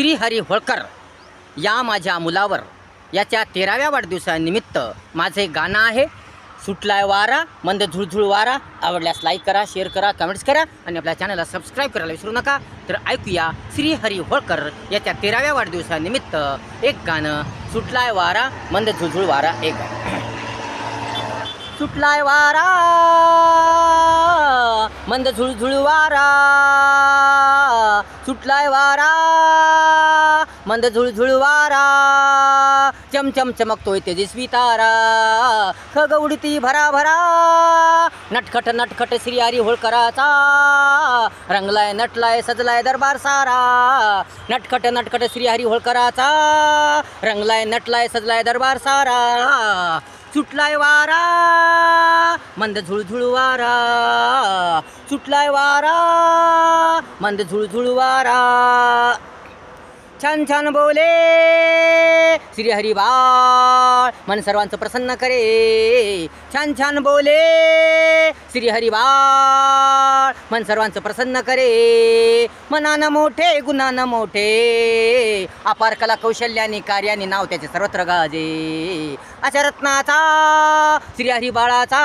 श्रीहरी होळकर या माझ्या मुलावर याच्या तेराव्या वाढदिवसानिमित्त माझे गाणं आहे. सुटलाय वारा मंद झुळझुळ वारा. आवडल्यास लाईक करा शेअर करा कमेंट्स करा आणि आपल्या चॅनलला सबस्क्राईब करायला विसरू नका. तर ऐकूया श्रीहरी होळकर याच्या तेराव्या वाढदिवसानिमित्त एक गाणं सुटलाय वारा मंद झुळझुळ वारा एक सुटलाय वारा मंद झुळझुळ वारा. सुटलाय वारा मंद झुळझुळ वारा. चमचम चमकतोय तेजस्वी तारा खग उडती भरा भरा नटखट नटखट श्री हरी होळकराचा रंगलाय नटलाय सजलाय दरबार सारा. नटखट नटखट श्रीहरी होळकराचा. रंगलाय नटलाय सजलाय दरबार सारा. सुटलाय वारा मंद झुळझुळ वारा. सुटलाय वारा मंद झुळझुळ वारा. छान छान बोले. श्री हरी बाळ मन सर्वांचं प्रसन्न करे. छान छान बोले. श्री हरी मन सर्वांचं प्रसन्न करे. मनानं मोठे गुणानं मोठे. अपार कला कौशल्याने कार्याने नाव त्याचे सर्वत्र गाजे. अशा रत्नाचा श्री बाळाचा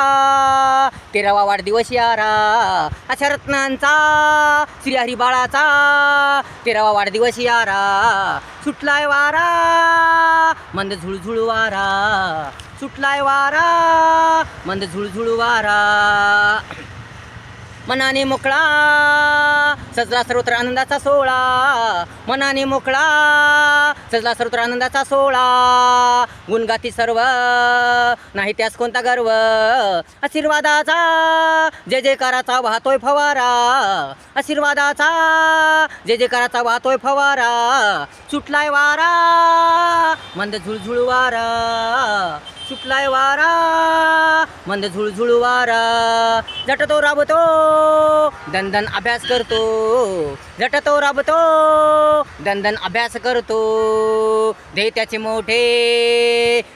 तेरावा वाढदिवस यारा. अशा रत्नांचा श्री बाळाचा तेरावा वाढदिवस यारा. सुटलाय वारा मंद झुळझुळ वारा. सुटलाय वारा मंद झुळझुळ वारा. मनाने मोकळा सजला सर्वत्र आनंदाचा सोहळा. मनाने मोकळा सजला सर्वत्र आनंदाचा सोहळा. गुणगाती सर्व नाही त्यास कोणता गर्व. आशीर्वादाचा जय जयकाराचा वाहतोय फवारा. आशीर्वादाचा जय जयकाराचा वाहतोय फवारा. सुटलाय वारा मंद झुळझुळ वारा. सुटलाय वारा मंद झुळझुळ वारा. झटतो राबतो दंदन अभ्यास करतो. झटतो राबतो दंदन अभ्यास करतो. ध्येय त्याचे मोठे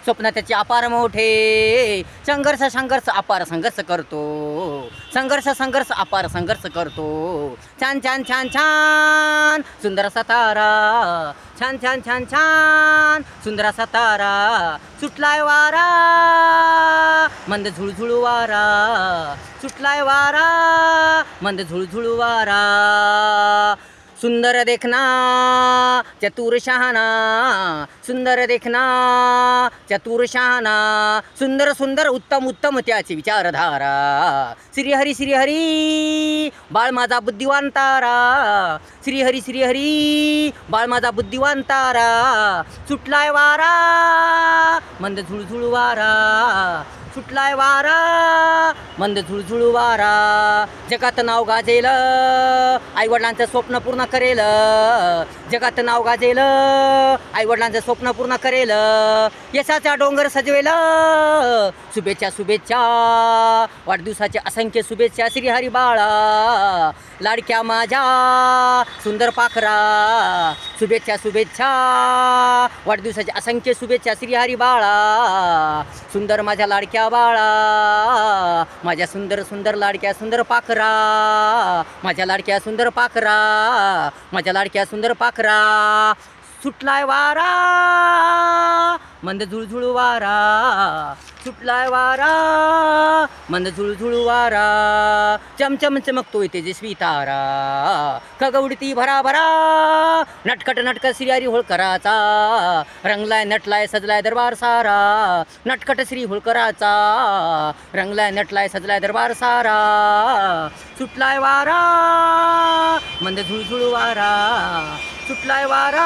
स्वप्न त्याचे अपार मोठे. संघर्ष संघर्ष अपार संघर्ष करतो. संघर्ष संघर्ष अपार संघर्ष करतो. छान छान छान छान सुंदर सतारा. छान छान छान छान सुंदर सतारा. सुटलाय वारा मंद झुळझुळ वारा. सुटलाय वारा मंद झुळझुळ वारा. सुंदर देखना चतुर शहाना सुंदर देखना चतुर शहाना सुंदर सुंदर उत्तम उत्तम त्याची विचारधारा. श्रीहरी श्रीहरी बाळ माझा बुद्धिवान तारा. श्रीहरी श्रीहरी बाळ माझा बुद्धिवान तारा. सुटलाय वारा मंद झुळझुळ वारा. सुटलाय वारा. मंद झुळझुळू वारा. जगात नाव गाजेल. आईवडिलांचं स्वप्न पूर्ण करेल. जगात नाव गाजेल. आईवडिलांचं स्वप्न पूर्ण करेल. यशाचा डोंगर सजवेल. शुभेच्छा शुभेच्छा. वाढदिवसाच्या असंख्य शुभेच्छा श्रीहरी बाळा. लाडक्या माझ्या. सुंदर पाखरा. शुभेच्छा शुभेच्छा. वाढदिवसाच्या असंख्य शुभेच्छा श्रीहरी बाळा. सुंदर माझ्या लाडक्या बाळा माझ्या सुंदर सुंदर लाडक्या सुंदर पाखरा माझ्या लाडक्या सुंदर पाखरा माझ्या लाडक्या सुंदर पाखरा. सुटलाय वारा मंद झुळझुळ वारा सुटलाय वारा. मंद झुळझुळ वारा. चमचम चमकतोय तेजस्वी तारा. खगवडती भरा भरा. नटखट नटखट श्री होळकराचा. रंगलाय नटलाय सजलाय दरबार सारा. नटखट श्री होळकराचा. रंगलाय नटलाय सजलाय दरबार सारा. सुटलाय वारा. मंद झुळझुळू वारा. सुटलाय वारा.